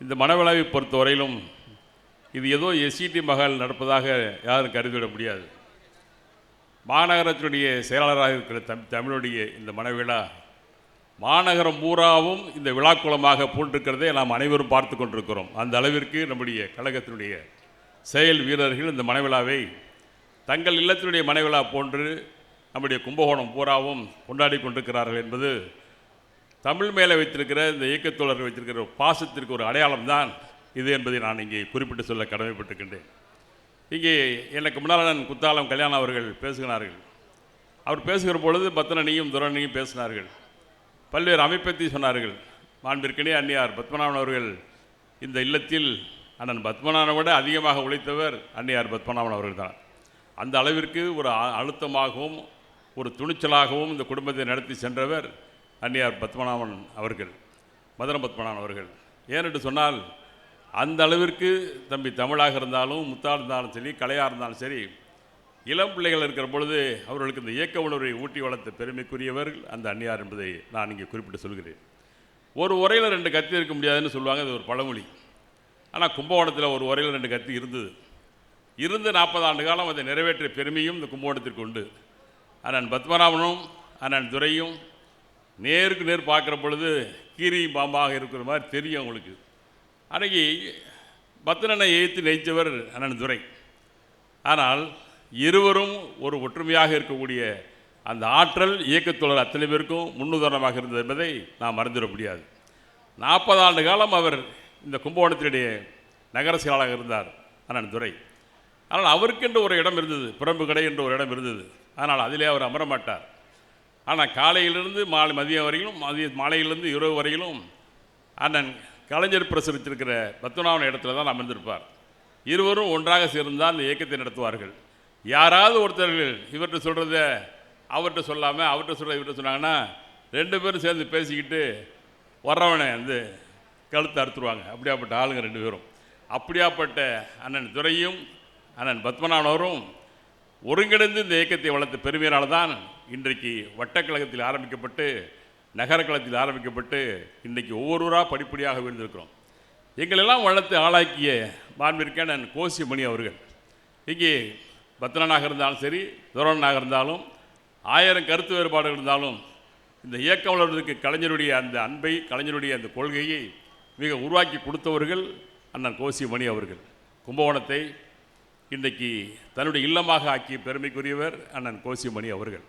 இந்த மனவிழாவை பொறுத்தவரையிலும் இது ஏதோ எஸ்சிடி மகள் நடப்பதாக யாரும் கருதிவிட முடியாது. மாநகரத்தினுடைய செயலாளராக இருக்கிற தம் தமிழுடைய இந்த மனவிழா மாநகரம் பூராவும் இந்த விழாக்குளமாக பூண்டிருக்கிறதை நாம் அனைவரும் பார்த்து கொண்டிருக்கிறோம். அந்த அளவிற்கு நம்முடைய கழகத்தினுடைய செயல் வீரர்கள் இந்த மனவிழாவை தங்கள் இல்லத்தினுடைய மனவிழா போன்று நம்முடைய கும்பகோணம் பூராவும் கொண்டாடி கொண்டிருக்கிறார்கள் என்பது தமிழ் மேலே வைத்திருக்கிற இந்த இயக்கத்தோழர்கள் வைத்திருக்கிற ஒரு பாசத்திற்கு ஒரு அடையாளம் தான் இது என்பதை நான் இங்கே குறிப்பிட்டு சொல்ல கடமைப்பட்டிருக்கின்றேன். இங்கே எனக்கு முன்னால் நான் குத்தாலம் கல்யாணம் அவர்கள் பேசுகிறார்கள். அவர் பேசுகிற பொழுது பத்தனனியும் துரணியும் பேசினார்கள். பல்வேறு அமைப்பை சொன்னார்கள். மாண்பிற்கனே அன்னியார் பத்மநாபன் அவர்கள் இந்த இல்லத்தில் அண்ணன் பத்மநாபனை விட அதிகமாக உழைத்தவர் அன்னியார் பத்மநாபன் அவர்கள் தான் அந்த அளவிற்கு ஒரு அ- அழுத்தமாகவும் ஒரு துணிச்சலாகவும் இந்த குடும்பத்தை நடத்தி சென்றவர் அன்னியார் பத்மநாபன் அவர்கள் மதுரம் பத்மநாபன் அவர்கள். ஏனென்று சொன்னால் அந்த அளவிற்கு தம்பி தமிழாக இருந்தாலும் முத்தாக இருந்தாலும் சரி கலையாக இருந்தாலும் சரி இளம் பிள்ளைகள் இருக்கிற பொழுது அவர்களுக்கு இந்த இயக்க உணர்வை ஊட்டி வளர்த்த பெருமைக்குரியவர்கள் அந்த அன்னியார் என்பதை நான் இங்கே குறிப்பிட்டு சொல்கிறேன். ஒரு உரையில் ரெண்டு கத்தி இருக்க முடியாதுன்னு சொல்லுவாங்க அது ஒரு பழமொழி. ஆனால் கும்பகோணத்தில் ஒரு உரையில் ரெண்டு கத்தி இருந்தது. இருந்து நாற்பது ஆண்டு காலம் அதை நிறைவேற்றிய பெருமையும் இந்த கும்பகோணத்திற்கு உண்டு. அண்ணன் பத்மநாபனும் அண்ணன் துரையும் நேருக்கு நேர் பார்க்குற பொழுது கீரி பாம்பாக இருக்கிற மாதிரி தெரியும் அவங்களுக்கு. அன்றைக்கி பத்ரனை எய்த்து நெய்த்தவர் அண்ணன் துரை. ஆனால் இருவரும் ஒரு ஒற்றுமையாக இருக்கக்கூடிய அந்த ஆற்றல் இயக்கத்தோழர் அத்தனை பேருக்கும் முன்னுதாரணமாக இருந்தது என்பதை நாம் மறந்துவிட முடியாது. நாற்பது ஆண்டு காலம் அவர் இந்த கும்பகோணத்தினுடைய நகர செயலாளராக இருந்தார் அண்ணன் துரை. ஆனால் அவருக்கென்று ஒரு இடம் இருந்தது புறம்பு கடை என்று ஒரு இடம் இருந்தது. ஆனால் அதிலே அவர் அமர மாட்டார் ஆனால் காலையிலிருந்து மாலை மதியம் வரையிலும் மதிய மாலையிலிருந்து இரவு வரையிலும் அண்ணன் கலைஞர் பிரசுரித்திருக்கிற பத்மநாபன் இடத்துல தான் அமர்ந்திருப்பார். இருவரும் ஒன்றாக சேர்ந்தால் அந்த இயக்கத்தை நடத்துவார்கள். யாராவது ஒருத்தர்கள் இவர்கிட்ட சொல்கிறத அவர்கிட்ட சொல்லாமல் அவர்கிட்ட சொல்கிற இவர்கிட்ட சொன்னாங்கன்னா ரெண்டு பேரும் சேர்ந்து பேசிக்கிட்டு வர்றவனை வந்து கழுத்து அறுத்துருவாங்க. அப்படியாப்பட்ட ஆளுங்க ரெண்டு பேரும். அப்படியாப்பட்ட அண்ணன் துரையும் அண்ணன் பத்மநாபனவரும் ஒருங்கிணைந்து இந்த இயக்கத்தை வளர்த்த பெருமையினால் தான் இன்றைக்கு வட்டக்கழகத்தில் ஆரம்பிக்கப்பட்டு நகரக்கழகத்தில் ஆரம்பிக்கப்பட்டு இன்றைக்கு ஒவ்வொருவராக படிப்படியாக விழுந்திருக்கிறோம் எங்களெல்லாம் வளர்த்து ஆளாக்கிய மாண்பிற்கான கோசிமணி அவர்கள். இங்கே பத்ரனாக இருந்தாலும் சரி துரோணனாக இருந்தாலும் ஆயிரம் கருத்து வேறுபாடுகள் இருந்தாலும் இந்த இயக்கம் வளர்வதற்கு கலைஞருடைய அந்த அன்பை கலைஞருடைய அந்த கொள்கையை மிக உருவாக்கி கொடுத்தவர்கள் அண்ணன் கோசிமணி அவர்கள். கும்பகோணத்தை இன்றைக்கு தன்னுடைய இல்லமாக ஆக்கிய பெருமைக்குரியவர் அண்ணன் கோசிமணி அவர்கள்.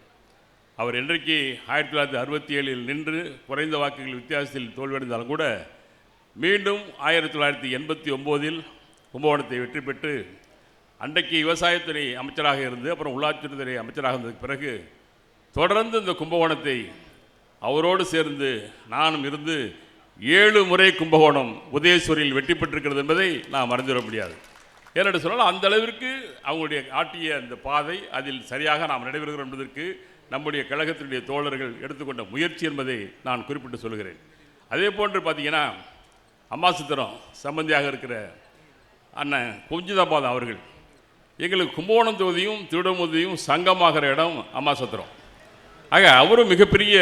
அவர் என்றைக்கு ஆயிரத்தி தொள்ளாயிரத்தி அறுபத்தி ஏழில் நின்று குறைந்த வாக்குகள் வித்தியாசத்தில் தோல்வியடைந்தாலும் கூட மீண்டும் ஆயிரத்தி தொள்ளாயிரத்தி எண்பத்தி ஒம்போதில் கும்பகோணத்தை வெற்றி பெற்று அன்றைக்கு விவசாயத்துறை அமைச்சராக இருந்து அப்புறம் உள்ளாட்சித்துறை அமைச்சராக இருந்ததுக்கு பிறகு தொடர்ந்து இந்த கும்பகோணத்தை அவரோடு சேர்ந்து நானும் இருந்து ஏழு முறை கும்பகோணம் உதயசூரில் வெற்றி பெற்றிருக்கிறது என்பதை நாம் மறந்துவிட முடியாது. ஏனென்று சொன்னால் அந்த அளவிற்கு அவங்களுடைய ஆட்டிய அந்த பாதை அதில் சரியாக நாம் நடைபெறுகிறோம் என்பதற்கு நம்முடைய கழகத்தினுடைய தோழர்கள் எடுத்துக்கொண்ட முயற்சி என்பதை நான் குறிப்பிட்டு சொல்கிறேன் அதே போன்று பார்த்தீங்கன்னா அம்மாசித்திரம் சம்பந்தியாக இருக்கிற அண்ணன் குஞ்சிதாபாதம் அவர்கள் எங்களுக்கு கும்பகோணம் தொகுதியும் திருடமுதியும் சங்கமாகிற இடம் அம்மாசத்திரம் ஆக அவரும் மிகப்பெரிய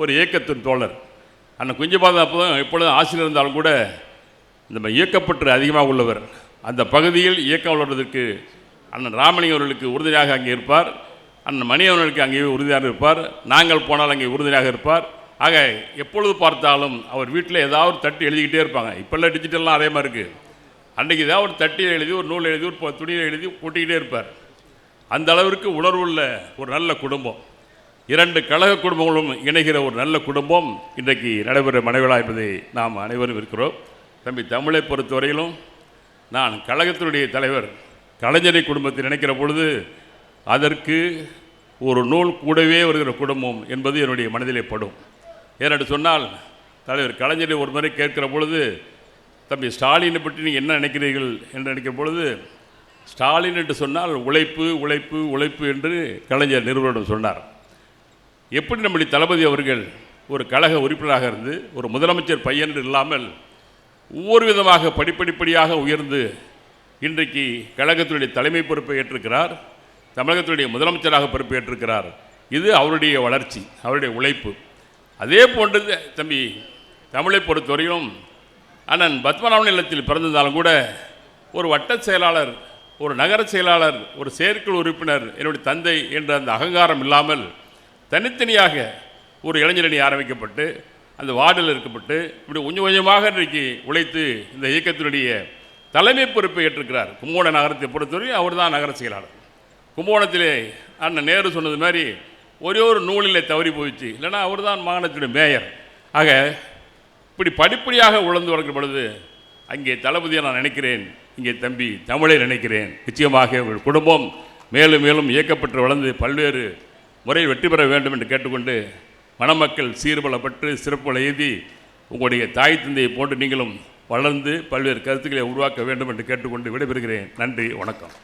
ஒரு இயக்கத்தின் தோழர். அண்ணன் குஞ்சிபாதம் அப்போ எப்பொழுதும் ஆசிரியர் இருந்தாலும் கூட இந்த இயக்கப்பற்று அதிகமாக உள்ளவர். அந்த பகுதியில் இயக்கம் வளர்வதற்கு அண்ணன் ராமலிங்கம் அவர்களுக்கு உறுதுணையாக அங்கே இருப்பார். அண்ணன் மணியவனுக்கு அங்கேயே அங்கே உறுதியாக இருப்பார். நாங்கள் போனால் அங்கே உறுதியாக இருப்பார். ஆக எப்பொழுது பார்த்தாலும் அவர் வீட்டில் ஏதாவது தட்டு தட்டி எழுதிக்கிட்டே இருப்பாங்க. இப்போல்லாம் டிஜிட்டல்லாம் அதே மாதிரி இருக்குது அன்றைக்கி ஏதாவது ஒரு தட்டியில் எழுதி ஒரு நூல் எழுதி ஒரு துணியை துணியில் எழுதி கூட்டிக்கிட்டே இருப்பார். அந்த அளவிற்கு உணர்வுள்ள ஒரு நல்ல குடும்பம். இரண்டு கழக குடும்பங்களும் இணைகிற ஒரு நல்ல குடும்பம் இன்றைக்கு நடைபெற மனைவிழா என்பதை நாம் அனைவரும் இருக்கிறோம். தம்பி தமிழை பொறுத்தவரையிலும் நான் கழகத்தினுடைய தலைவர் கலைஞரை குடும்பத்தை நினைக்கிற பொழுது அதற்கு ஒரு நூல் கூடவே வருகிற குடும்பம் என்பது என்னுடைய மனதிலே படும். ஏனென்று சொன்னால் தலைவர் கலைஞரை ஒரு முறை கேட்கிற பொழுது தம்பி ஸ்டாலினை பற்றி நீங்கள் என்ன நினைக்கிறீர்கள்? என்று நினைக்கிற பொழுது ஸ்டாலின் என்று சொன்னால் உழைப்பு உழைப்பு உழைப்பு என்று கலைஞர் நிறுவனம் சொன்னார். எப்படி நம்முடைய தளபதி அவர்கள் ஒரு கழக உறுப்பினராக இருந்து ஒரு முதலமைச்சர் பையன் இல்லாமல் ஒவ்வொரு விதமாக படிப்படிப்படியாக உயர்ந்து இன்றைக்கு கழகத்தினுடைய தலைமை பொறுப்பை ஏற்றிருக்கிறார். தமிழகத்தினுடைய முதலமைச்சராக பொறுப்பேற்றிருக்கிறார். இது அவருடைய வளர்ச்சி அவருடைய உழைப்பு. அதே போன்றது தம்பி தமிழை பொறுத்தவரையும் அண்ணன் பத்மநாபன் இல்லத்தில் பிறந்திருந்தாலும் கூட ஒரு வட்ட செயலாளர் ஒரு நகர செயலாளர் ஒரு செயற்குழு உறுப்பினர் என்னுடைய தந்தை என்ற அந்த அகங்காரம் இல்லாமல் தனித்தனியாக ஒரு இளைஞரணி ஆரம்பிக்கப்பட்டு அந்த வார்டில் இருக்கப்பட்டு இப்படி கொஞ்சம் கொஞ்சமாக இன்றைக்கு உழைத்து இந்த இயக்கத்தினுடைய தலைமை பொறுப்பை ஏற்றிருக்கிறார். கும்போட நகரத்தை பொறுத்தவரை அவர் தான் நகர செயலாளர். கும்பகோணத்திலே அண்ணன் நேரு சொன்னது மாதிரி ஒரே ஒரு நூலிலே தவறி போயிடுச்சு. இல்லைனா அவர் தான் மாகாணத்தினுடைய மேயர். ஆக இப்படி படிப்படியாக உழந்து வளர்க்கும் பொழுது அங்கே தளபதியை நான் நினைக்கிறேன். இங்கே தம்பி தமிழை நினைக்கிறேன். நிச்சயமாக உங்கள் குடும்பம் மேலும் மேலும் இயக்கப்பட்டு வளர்ந்து பல்வேறு முறையில் வெற்றி பெற வேண்டும் என்று கேட்டுக்கொண்டு மணமக்கள் சீர்பலப்பட்டு சிறப்புகளை எழுதி உங்களுடைய தாய் தந்தையை போன்று நீங்களும் வளர்ந்து பல்வேறு கருத்துக்களை உருவாக்க வேண்டும் என்று கேட்டுக்கொண்டு விடைபெறுகிறேன். நன்றி வணக்கம்.